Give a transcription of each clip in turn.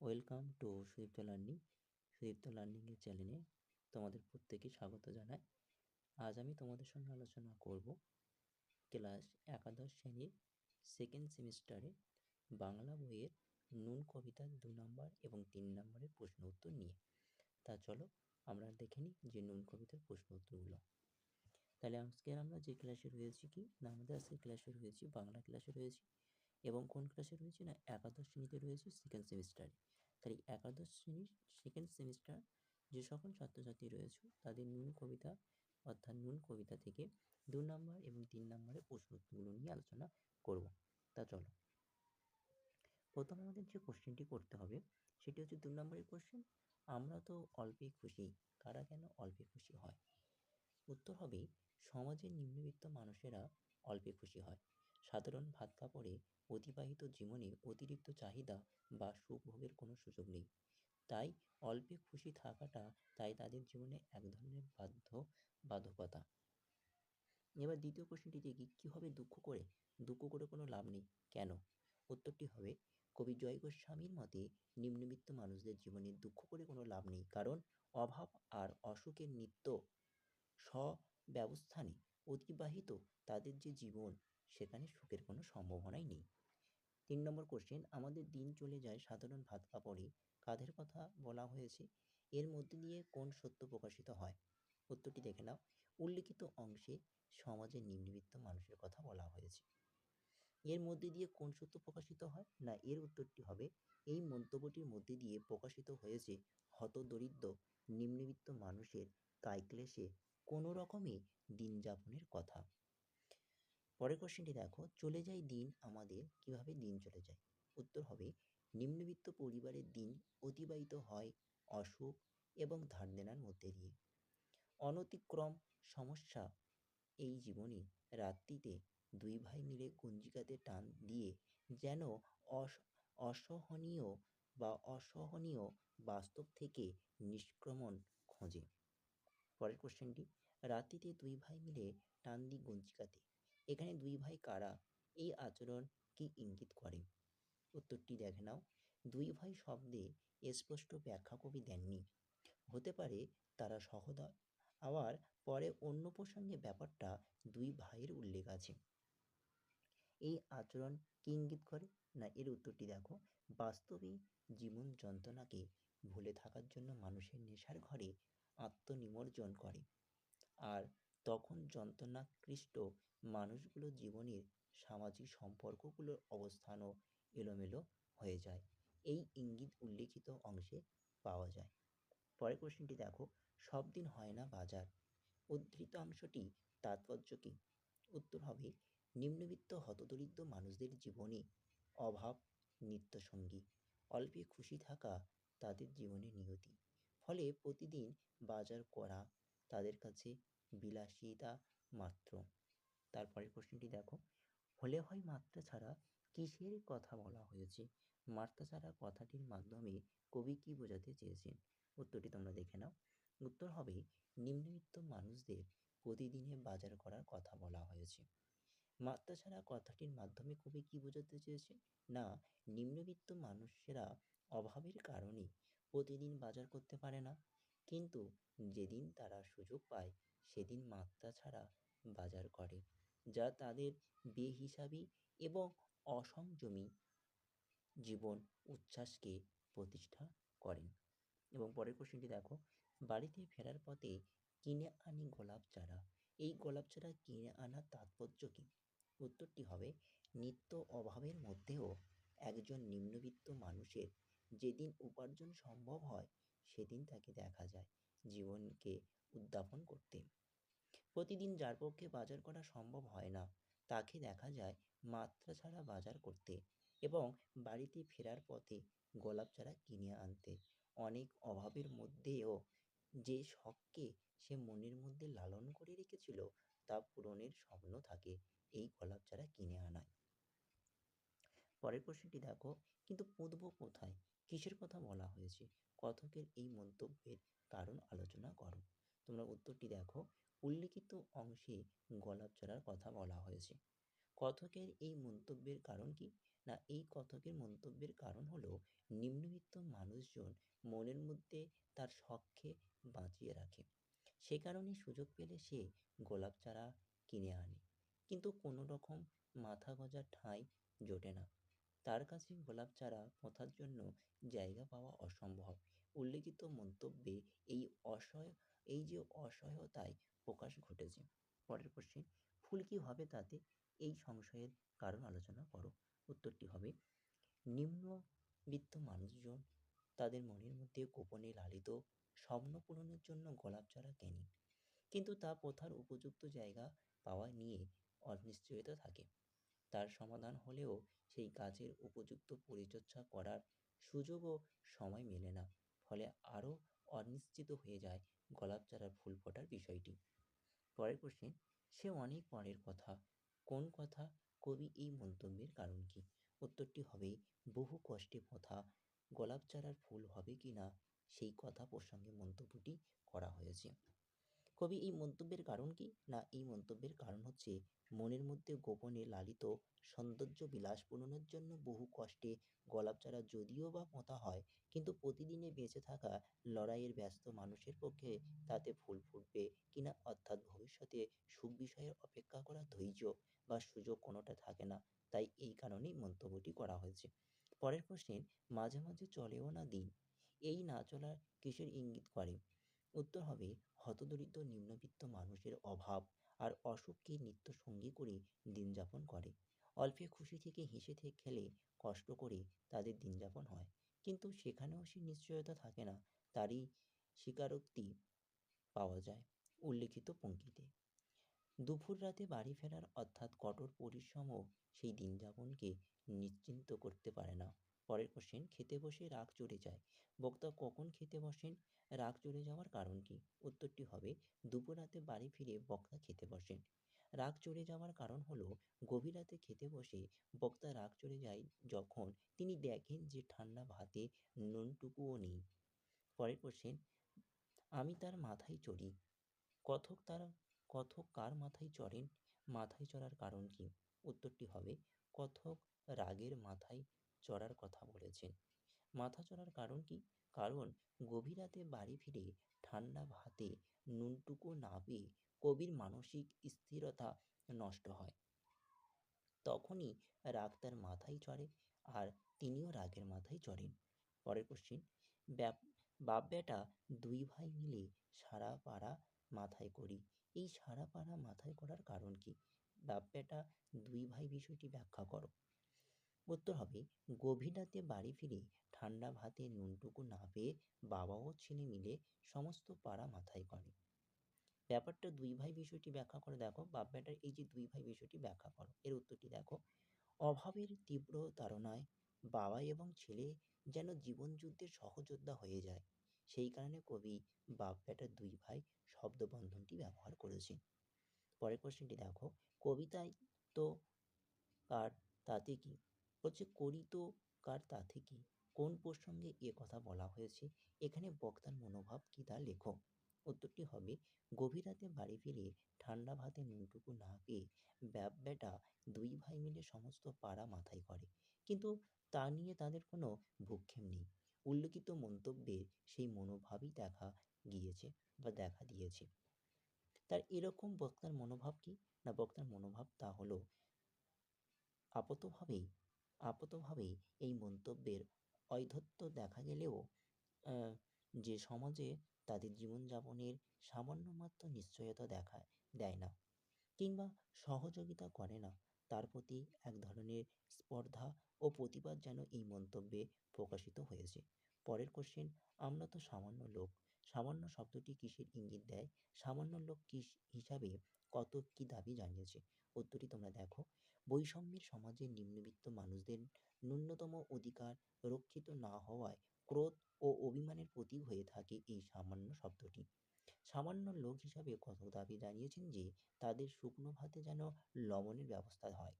Welcome to Sudipta learning Sudipta লার্নিংয়ের চ্যানেলে তোমাদের প্রত্যেকে স্বাগত জানাই। আজ আমি তোমাদের সঙ্গে আলোচনা করব ক্লাস একাদশ শ্রেণির সেকেন্ড সেমিস্টারে বাংলা বইয়ের নুন কবিতার দু নম্বর এবং তিন নম্বরের প্রশ্ন উত্তর নিয়ে। তা চলো আমরা দেখে নিই যে নুন কবিতার প্রশ্ন উত্তরগুলো। তাহলে আজকে আমরা যে ক্লাসে রয়েছি কি? না, আমাদের আজকে ক্লাসে রয়েছি, বাংলা ক্লাসে রয়েছি। এবং কোন ক্লাসে রয়েছে না, একাদশ শ্রেণীতে রয়েছে সেকেন্ড সেমিস্টারে তাই একাদশ শ্রেণির সেকেন্ড সেমিস্টার যে সকল ছাত্রছাত্রী রয়েছে, তাদের নুন কবিতা অর্থাৎ নুন কবিতা থেকে দু নম্বর এবং তিন নম্বরের প্রশ্ন উত্তরগুলো নিয়ে আলোচনা করব। তা চলো। প্রথম আমাদের যে কোশ্চেনটি করতে হবে, সেটি হচ্ছে দু নম্বরের কোশ্চেন আমরা তো অল্পেই খুশি, কারা কেন অল্পে খুশি হয়? উত্তর হবে, সমাজের নিম্নবিত্ত মানুষেরা অল্পে খুশি হয়। সাধারণ ভাত কাপড়ে অতিবাহিত জীবনে অতিরিক্ত চাহিদা বা সুখভোগের কোনো সুযোগ নেই। তাই অল্পে খুশি থাকাটা তাই তাদের জীবনে এক ধরনের বাধ্য বাধকতা। এবার দ্বিতীয় কোশ্চেনটি দেখি কী হবে দুঃখ করে? দুঃখ করে কোনো লাভ নেই। কেন? উত্তরটি হবে, কবি জয় গোস্বামীর মতে নিম্নবিত্ত মানুষদের জীবনে দুঃখ করে কোনো লাভ নেই। কারণ অভাব আর অসুখের নিত্য স্ব স্বব্যবস্থানে অতিবাহিত তাদের যে জীবন সেখানে সুখের কোনো সম্ভাবনাই নেই। তিন নম্বর কোশ্চেন আমাদের দিন চলে যায় সাধারণ ভাত কাপড়ে। কাদের কথা বলা হয়েছে? এর মধ্যে দিয়ে কোন সত্য প্রকাশিত হয়? উত্তরটি দেখে নাও। উল্লিখিত অংশে সমাজের নিম্নবিত্ত মানুষের কথা বলা হয়েছে। এর মধ্যে দিয়ে কোন সত্য প্রকাশিত হয়? না, এর উত্তরটি হবে, এই মন্তব্যটির মধ্যে দিয়ে প্রকাশিত হয়েছে হতদরিদ্র নিম্নবিত্ত মানুষের কায়ক্লেশে কোনো রকমে দিন যাপনের কথা। পরের কোশ্চেনটি দেখো, চলে যায় দিন, আমাদের কীভাবে দিন চলে যায়? উত্তর হবে, নিম্নবিত্ত পরিবারের দিন অতিবাহিত হয় অসুখ এবং ধার দেনার মধ্যে দিয়ে। অনতিক্রম সমস্যা এই জীবনে রাত্রিতে দুই ভাই মিলে কুঞ্জিকাতে টান দিয়ে যেন অসহনীয় বা অসহনীয় বাস্তব থেকে নিষ্ক্রমণ খোঁজে। পরের কোশ্চেনটি রাত্রিতে দুই ভাই মিলে টান দি গঞ্জিকাতে এখানে দুই ভাই কারা? এই আচরণ কি ইঙ্গিত করে? উত্তরটি দেখে নাও। দুই ভাই শব্দে স্পষ্ট ব্যাখ্যা কবি দেননি। হতে পারে তারা সহদয় আবার পরে অন্য প্রসঙ্গে ব্যাপারটা দুই ভাইয়ের উল্লেখ আছে। এই আচরণ কি ইঙ্গিত করে? না, এর উত্তরটি দেখো। বাস্তবে জীবন যন্ত্রণাকে ভুলে থাকার জন্য মানুষের নেশার ঘরে আত্মনিমজ্জন করে। আর তখন যন্ত্রণাকৃষ্ট মানুষগুলো জীবনের সামাজিক সম্পর্কগুলোর অবস্থানও এলোমেলো হয়ে যায়। এই ইঙ্গিত উল্লেখিত অংশে পাওয়া যায়। পরের কোশ্চেনটি দেখো, সব দিন হয় না বাজার। উদ্ধৃত অংশটি তাৎপর্য কী উত্তর হবে, নিম্নবিত্ত হতদরিদ্র মানুষদের জীবনে অভাব, নিত্যসঙ্গী। অল্পে খুশি থাকা তাদের জীবনে নিয়তি। ফলে প্রতিদিন বাজার করা তাদের কাছে বিলাসিতা মাত্র। তারপরের প্রশ্নটি দেখো, হলে হয় মাত্রা ছাড়া কিসের কথা বলা হয়েছে? মাত্রা ছাড়া কথাটির মাধ্যমে কবি কি বোঝাতে চেয়েছেন? উত্তরটি তোমরা দেখে নাও। উত্তর হবে, নিম্নবিত্ত মানুষদের প্রতিদিনে বাজার করার কথা বলা হয়েছে। মাত্রা ছাড়া কথাটির মাধ্যমে কবি কি বোঝাতে চেয়েছেন? না, নিম্নবিত্ত মানুষেরা অভাবের কারণে প্রতিদিন বাজার করতে পারে না। কিন্তু যেদিন তারা সুযোগ পায় সেদিন মাত্রা ছাড়া বাজার করে, যা তাদের বেহিসাবি এবং অসংযমী জীবন উচ্ছ্বাসকে প্রতিষ্ঠা করেন। এবং পরের কোশ্চেনটি দেখো, বাড়িতে ফেরার পথে কিনে আনি গোলাপ চারা। এই গোলাপ চারা কিনে আনার তাৎপর্য কী? উত্তরটি হবে, নিত্য অভাবের মধ্যেও একজন নিম্নবিত্ত মানুষের যেদিন উপার্জন সম্ভব হয়, সেদিন তাকে দেখা যায়। জীবনকে উদ্যাপন করতে প্রতিদিন যার পক্ষে বাজার করা সম্ভব হয় না, তাকে দেখা যায় মাত্রা ছাড়া বাজার করতে এবং বাড়িতে ফেরার পথে গোলাপ চারা কিনে আনতে। অনেক অভাবের মধ্যেও যে শখকে সে মনের মধ্যে লালন করে রেখেছিল, তা পূরণের স্বপ্ন থাকে এই গোলাপ চারা কিনে আনায়। পরের প্রশ্নটি দেখো, কিন্তু পুঁতব কোথায়? কিসের কথা বলা হয়েছে? কথকের এই মন্তব্যের কারণ আলোচনা করো। তোমরা উত্তরটি দেখো। উল্লিখিত অংশে গোলাপ চারার কথা বলা হয়েছে। কথকের এই মন্তব্যের কারণ কি? না, এই কথকের মন্তব্যের কারণ হলো, নিম্নবিত্ত মানুষজন মনের মধ্যে তার শখকে বাঁচিয়ে রাখে। সে কারণে সুযোগ পেলে সে গোলাপ চারা কিনে আনে। কিন্তু কোনো রকম মাথা গোঁজার ঠাঁই জোটে না। তার কাছে গোলাপ চারা পোঁতার জন্য জায়গা পাওয়া অসম্ভব। উল্লিখিত মন্তব্যে এই অসহায় এই যে অসহায়তায় প্রকাশ ঘটেছে। পরের কোশ্চেন ফুল কী হবে তাতে? এই সংশয়ের কারণ আলোচনা করো। উত্তরটি হবে, নিম্নবিত্ত মানুষজন তাদের মনের মধ্যে গোপনে লালিত, স্বপ্ন পূরণের জন্য গোলাপ চারা কেনে। কিন্তু তা পোঁতার উপযুক্ত জায়গা পাওয়া নিয়ে অনিশ্চয়তা থাকে। তার সমাধান হলেও সেই গাছের উপযুক্ত পরিচর্যা করার সুযোগ ও সময় মেলে না। ফলে আরও অনিশ্চিত হয়ে যায় গোলাপ চারার ফুল ফোটার বিষয়টি। পরের প্রশ্নে, সে অনেক পরের কথা। কোন কথা? কবি এই মন্তব্যের কারণ কি? উত্তরটি হবে, বহু কষ্টে কথা গোলাপ চারার ফুল হবে কি না সেই কথা প্রসঙ্গে মন্তব্যটি করা হয়েছে। কবি এই মন্তব্যের কারণ কি? না, এই মন্তব্যের কারণ হচ্ছে মনের মধ্যে গোপনে লালিত সৌন্দর্য বিলাস পূরণের জন্য বহু কষ্টে গোলাপ চারা যদিও বা পোঁতা হয়, কিন্তু প্রতিদিনে বেঁচে থাকা লড়াইয়ের ব্যস্ত মানুষের পক্ষে তাতে ফুল ফুটবে কিনা অর্থাৎ ভবিষ্যতে সুখ বিষয়ের অপেক্ষা করা ধৈর্য বা সুযোগ কোনোটা থাকে না। তাই এই কারণেই মন্তব্যটি করা হয়েছে। পরের প্রশ্নের, মাঝে মাঝে চলেও না দিন। এই না চলার কিসের ইঙ্গিত করে? উত্তর হবে। হতদরিদ্র নিম্নবিত্ত মানুষের অভাব আর অসুখকে নিত্য সঙ্গী করে দিন যাপন করে। অল্পে খুশি থেকে হেসে থেকে খেলে কষ্ট করে তাদের দিন যাপন হয়। কিন্তু সেখানেও সে নিশ্চয়তা থাকে না, তারই স্বীকারোক্তি পাওয়া যায় উল্লিখিত পঙ্ক্তিতে। দুপুর রাতে বাড়ি ফেরার অর্থাৎ কঠোর পরিশ্রমও সেই দিন যাপনকে নিশ্চিন্ত করতে পারে না। পরের কোশ্চেন খেতে বসে রাগ চড়ে যায়। বক্তা কখন খেতে বসেন? রাগ চড়ে যাওয়ার কারণ কি? উত্তরটি হবে, দুপুর রাতে বাড়ি ফিরে বক্তা খেতে বসেন। রাগ চড়ে যাওয়ার কারণ হলো, গভীর রাতে খেতে বসে বক্তা রাগ চড়ে যায় যখন তিনি দেখেন যে ঠান্ডা ভাতে নুনটুকুও নেই। পরের কোশ্চেন আমি তার মাথায় চড়ি। কথক তার, কথক কার মাথায় চড়েন? মাথায় চড়ার কারণ কি? উত্তরটি হবে, কথক রাগের মাথায় চড়ার কথা বলেছেন। মাথা চড়ার কারণ কি? কারণ গভীর রাতে বাড়ি ফিরে ঠান্ডা ভাতে নুনটুকু না পেয়ে কবির মানসিক স্থিরতা নষ্ট হয়। তখনই রাগ তার মাথায় চড়ে আর তিনিও রাগের মাথায় চড়েন। পরের কোশ্চিন বাপ বেটা দুই ভাই মিলে সারা পাড়া মাথায় করি। এই সারা পাড়া মাথায় করার কারণ কি? বাপ বেটা দুই ভাই বিষয়টি ব্যাখ্যা করো। উত্তর হবে। গভীর রাতে বাড়ি ফিরে ঠান্ডা ভাতে নুনটুকু না পেয়ে বাবা ও ছেলে মিলে সমস্ত পাড়া মাথায় করে। ব্যাপারটা দুই ভাই বিষয়টি ব্যাখ্যা করে। দেখো, বাপ বেটার এই যে দুই ভাই বিষয়টি ব্যাখ্যা করো। এর উত্তরটি দেখো, অভাবের তীব্র তাড়নায় বাবা এবং ছেলে যেন জীবন যুদ্ধের সহযোদ্ধা হয়ে যায়। সেই কারণে কবি বাপ বেটার দুই ভাই শব্দবন্ধনটি ব্যবহার করেছেন। পরের কোশ্চেনটি দেখো, কবিতায় তো কার তাতে কি হচ্ছে করিত তো কার তাতে কি কোন প্রসঙ্গে এ কথা বলা হয়েছে? এখানে বক্তার মনোভাব কি তা লেখো। উত্তরটি হবে, গভীর রাতে বাড়ি ফিরে ঠান্ডা ভাতে নুনটুকু না পেয়ে ব্যাপ বেটা দুই ভাই মিলে সমস্ত পাড়া মাথায় করে। কিন্তু তা নিয়ে তাদের কোনো ভূক্ষেপ নেই। উল্লিখিত মন্তব্যে সেই মনোভাবই দেখা গিয়েছে বা দেখা দিয়েছে। তার এরকম বক্তার মনোভাব কি? না বক্তার মনোভাব তা হলো, আপাতভাবেই আপাতভাবেই এই মন্তব্যের ঔদ্ধত্য দেখা গেলেও যে সমাজে তাদের জীবনযাপনের সামান্য মাত্র নিশ্চয়তা দেখা দেয় না কিংবা সহযোগিতা করে না, তার প্রতি এক ধরনের স্পর্ধা ও প্রতিবাদ যেন এই মন্তব্যে প্রকাশিত হয়েছে। পরের কোশ্চেন আমরা তো সামান্য লোক, সামান্য শব্দটি কিসের ইঙ্গিত দেয়? সামান্য লোক কিস হিসাবে কত কি দাবি জানিয়েছে? উত্তরটি তোমরা দেখো। বৈষম্যের সমাজে নিম্নবিত্ত মানুষদের ন্যূনতম অধিকার রক্ষিত না হওয়ায় ক্রোধ ও অভিমানের প্রতীক হয়ে থাকে এই সামান্য শব্দটি। সামান্য লোক হিসাবে কত দাবি জানিয়েছেন যে, তাদের শুকনো ভাতে যেন লবণের ব্যবস্থা হয়।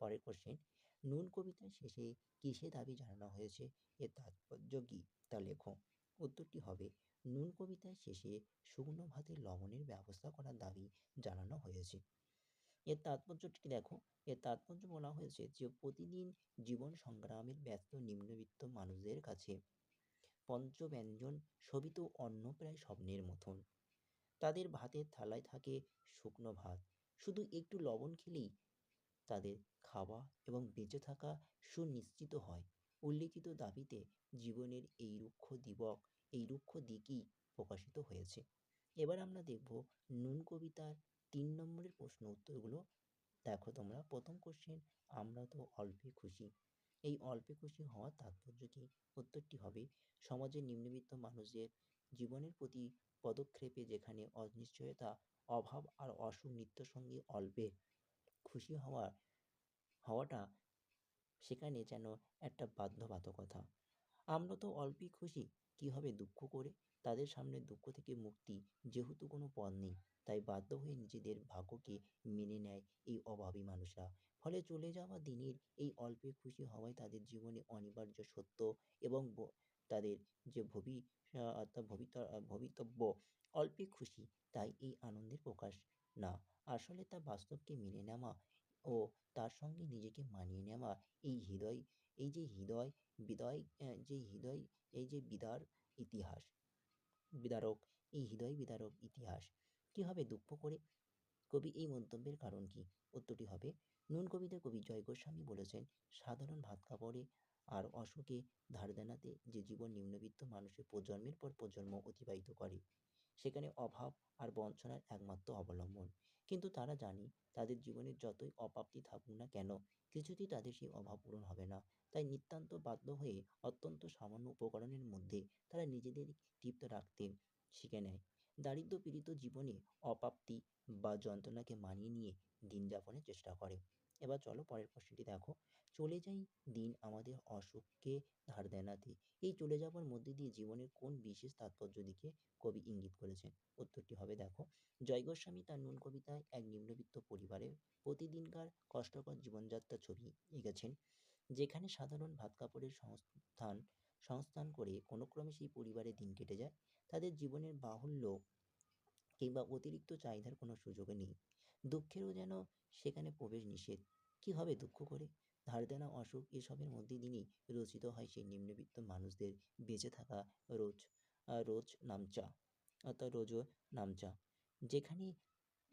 পরের কোশ্চেন নুন কবিতার শেষে কিসে দাবি জানানো হয়েছে? এর তাৎপর্য কী? তা লেখো। উত্তরটি হবে নুন কবিতার শেষে শুকনো ভাতে লবণের ব্যবস্থা করার দাবি জানানো হয়েছে। এর তাৎপর্যটি দেখো? এর তাৎপর্য বলা হয়েছে যে, প্রতিদিন জীবন সংগ্রামের ব্যস্ত নিম্নবিত্ত মানুষদের কাছে পঞ্চব্যঞ্জন শোভিত অন্ন প্রায় স্বপ্নের মতন। তাদের ভাতের থালায় থাকে শুকনো ভাত। শুধু একটু লবণ খেলেই তাদের খাওয়া এবং বেঁচে থাকা সুনিশ্চিত হয়। উল্লিখিত দাবিতে জীবনের এই রুক্ষ দিবক এই রুক্ষ দিকই প্রকাশিত হয়েছে। এবার আমরা দেখব নুন কবিতার তিন নম্বরের প্রশ্ন উত্তরগুলো। দেখো তোমরা, প্রথম কোশ্চেন আমরা তো অল্পে খুশি। এই অল্পে খুশি হওয়ার তাৎপর্য কি? উত্তরটি হবে, সমাজের নিম্নবিত্ত মানুষদের জীবনের প্রতি পদক্ষেপে যেখানে অনিশ্চয়তা, অভাব আর অসুখ নিত্যর সঙ্গে অল্পে খুশি হওয়ার হওয়াটা, সেখানে যেন একটা বাধ্যবাধকতা। আমরা তো অল্পেই খুশি কী হবে দুঃখ করে? তাদের সামনে দুঃখ থেকে মুক্তি যেহেতু কোনো পথ নেই, তাই বাধ্য হয়ে নিজেদের ভাগ্যকে মেনে নেয় এই অভাবী মানুষরা। ফলে চলে যাওয়া দিনের এই অল্পে খুশি হওয়াই তাদের জীবনে অনিবার্য সত্য এবং তাদের যে ভবি অর্থাৎ ভবিতব্য অল্পে খুশি, তাই এই আনন্দের প্রকাশ না। আসলে তা বাস্তবকে মেনে নেওয়া ও তার সঙ্গে নিজেকে মানিয়ে নেওয়া এই হৃদয় এই যে হৃদয়, বিদয় যে হৃদয়, এই যে বিদার ইতিহাস, বিদারক, এই হৃদয়, বিদারক ইতিহাস, কী হবে দুঃখ করে? কবি এই মন্তব্যের কারণ কি? উত্তরটি হবে, নুন কবিতে কবি জয় গোস্বামী বলেছেন, সাধারণ ভাত কাপড়ে আর অসুখে ধার দেনাতে যে জীবন নিম্নবিত্ত মানুষের প্রজন্মের পর প্রজন্ম অতিবাহিত করে। সেখানে অভাব আর বঞ্চনার একমাত্র অবলম্বন। কিন্তু তারা জানে তাদের জীবনে যতই অপ্রাপ্তি থাকুক না কেন, কিছুতেই তাদের সেই অভাব পূরণ হবে না। তাই নিতান্ত বাধ্য হয়ে অত্যন্ত সামান্য উপকরণের মধ্যে তারা নিজেদের তৃপ্ত রাখতে শিখে নেয়। দারিদ্র পীড়িত জীবনে অপ্রাপ্তি বা যন্ত্রণাকে মানিয়ে নিয়ে দিন যাপনের চেষ্টা করে। এবার চলো পরের প্রশ্নটি দেখো। চলে যাই, দিন আমাদের অসুখকে ধার দেনাতে এই চলে যাওয়ার মধ্যে দিয়ে জীবনের কোন বিশেষ তাৎপর্য দিকে কবি ইঙ্গিত করেছেন? উত্তরটি হবে দেখো, জয় গোস্বামী তার নুন কবিতায় এক নিম্নবিত্ত পরিবারের প্রতিদিনকার কষ্টকর জীবনযাত্রার ছবি এঁকেছেন, যেখানে সাধারণ ভাত কাপড়ের সংস্থান সংস্থান করে কোনো ক্রমে সেই পরিবারের দিন কেটে যায়। তাদের জীবনের বাহুল্য কিংবা অতিরিক্ত চাহিদার কোনো সুযোগ নেই। দুঃখেরও যেন সেখানে প্রবেশ নিষেধ। কী হবে দুঃখ করে? ধার দেনা অসুখ এসবের মধ্যে দিনই রচিত হয় সেই নিম্নবিত্ত মানুষদের বেঁচে থাকা রোজ রোজ নামচা, অর্থাৎ রোজও নামচা। যেখানে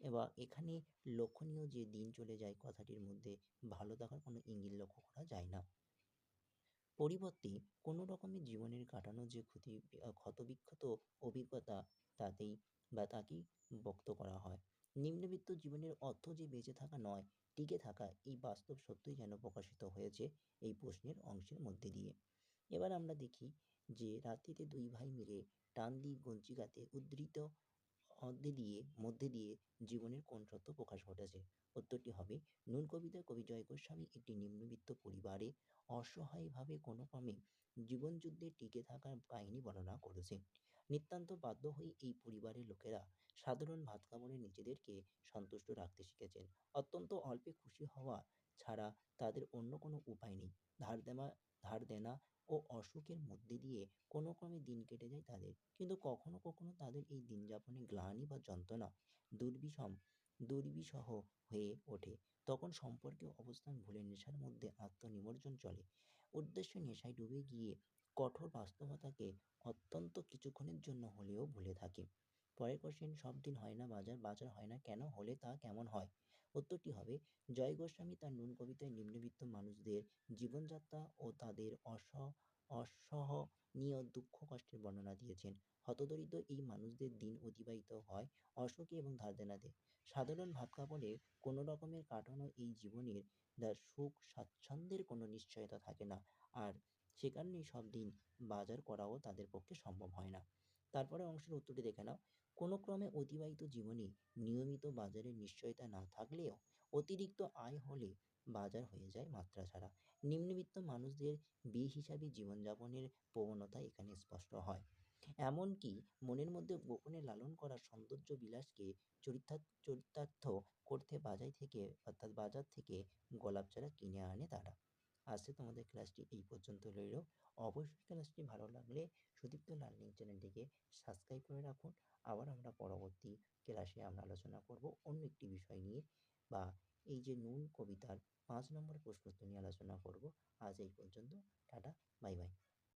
এবার এখানে লক্ষণীয় যে দিন চলে যায় কথাটির মধ্যে ভালো থাকার কোনো ইঙ্গিত লক্ষ্য করা যায় না। পরিবর্তে কোনো রকমের জীবনের কাটানো যে ক্ষতি ক্ষতবিক্ষত অভিজ্ঞতা তাতেই বা তাকেই ব্যক্ত করা হয়। নিম্নবিত্ত জীবনের অর্থ যে বেঁচে থাকা নয় টিকে থাকা এই বাস্তব সত্যই যেন প্রকাশিত হয়েছে এই প্রশ্নের অংশের মধ্যে দিয়ে। এবার আমরা দেখি যে রাত্রিতে দুই ভাই মিলে টান দিয়ে গঞ্চিকাতে উদ্ধৃত মধ্যে দিয়ে মধ্যে দিয়ে জীবনের কোন সত্য প্রকাশ ঘটেছে। উত্তরটি হবে, নুন কবিতা কবি জয় গোস্বামী একটি নিম্নবিত্ত পরিবারে অসহায়ভাবে কোনো ক্রমে জীবনযুদ্ধে টিকে থাকার কাহিনী বর্ণনা করেছেন। নিতান্ত বাধ্য হয়ে এই পরিবারের লোকেরা সাধারণ ভাত কাপড়ে নিজেদেরকে সন্তুষ্ট রাখতে শিখেছেন। অত্যন্ত অল্পে খুশি হওয়া ছাড়া তাদের অন্য কোনো উপায় নেই। ধার দেওয়া ধার দেনা ও অসুখের মধ্যে দিয়ে কোনো ক্রমে দিন কেটে যায় তাদের। কিন্তু কখনো কখনো তাদের এই দিন যাপনে গ্লানি বা যন্ত্রণা দুর্বিষম, দুর্বিষহ হয়ে ওঠে। তখন সম্পর্কে অবস্থান ভুলে নেশার মধ্যে আত্মনিমজ্জন চলে। উদ্দেশ্য নেশায় ডুবে গিয়ে কঠোর বাস্তবতাকে অত্যন্ত কিছুক্ষণের জন্য হলেও ভুলে থাকে। পরের কোশ্চেন সব দিন হয় না, বাজার বাজার হয় না কেন? হলে তা কেমন হয়? উত্তরটি হবে, জয় গোস্বামী তার নুন কবিতায় নিম্নবিত্ত মানুষদের জীবনযাত্রা ও তাদের অস, অসহনীয় দুঃখ কষ্টের বর্ণনা দিয়েছেন। হতদরিদ্র এই মানুষদের দিন অতিবাহিত হয় অসুখে এবং ধার সাধারণ ভাত কাপড়ে কোনো রকমের কাটানো এই জীবনের সুখ স্বাচ্ছন্দ্যের কোনো নিশ্চয়তা থাকে না। আর সে কারণেই সব দিন বাজার করাও তাদের পক্ষে সম্ভব হয় না। তারপরে অংশের উত্তরটি দেখে নাও। কোনো ক্রমে অতিবাহিত জীবনে নিয়মিত বাজারের নিশ্চয়তা না থাকলেও অতিরিক্ত আয় হলে বাজার হয়ে যায় মাত্রা ছাড়া। নিম্নবিত্ত মানুষদের বেহিসাবি জীবনযাপনের প্রবণতা এখানে স্পষ্ট হয়। এমনকি মনের মধ্যে গোপনে লালন করা সৌন্দর্য বিলাসকে চরিতার্থ করতে বাজার থেকে, অর্থাৎ বাজার থেকে গোলাপ চারা কিনে আনে তারা। আজকে তোমাদের ক্লাসটি এই পর্যন্ত রইল। অবশ্যই ক্লাসটি ভালো লাগলে সুদীপ্ত লার্নিং চ্যানেলটিকে সাবস্ক্রাইব করে রাখুন। আবার আমরা পরবর্তী ক্লাসে আমরা আলোচনা করব অন্য একটি বিষয় নিয়ে বা এই যে নুন কবিতার পাঁচ নম্বর প্রশ্ন নিয়ে আলোচনা করব। আজ এই পর্যন্ত, টাটা বাই বাই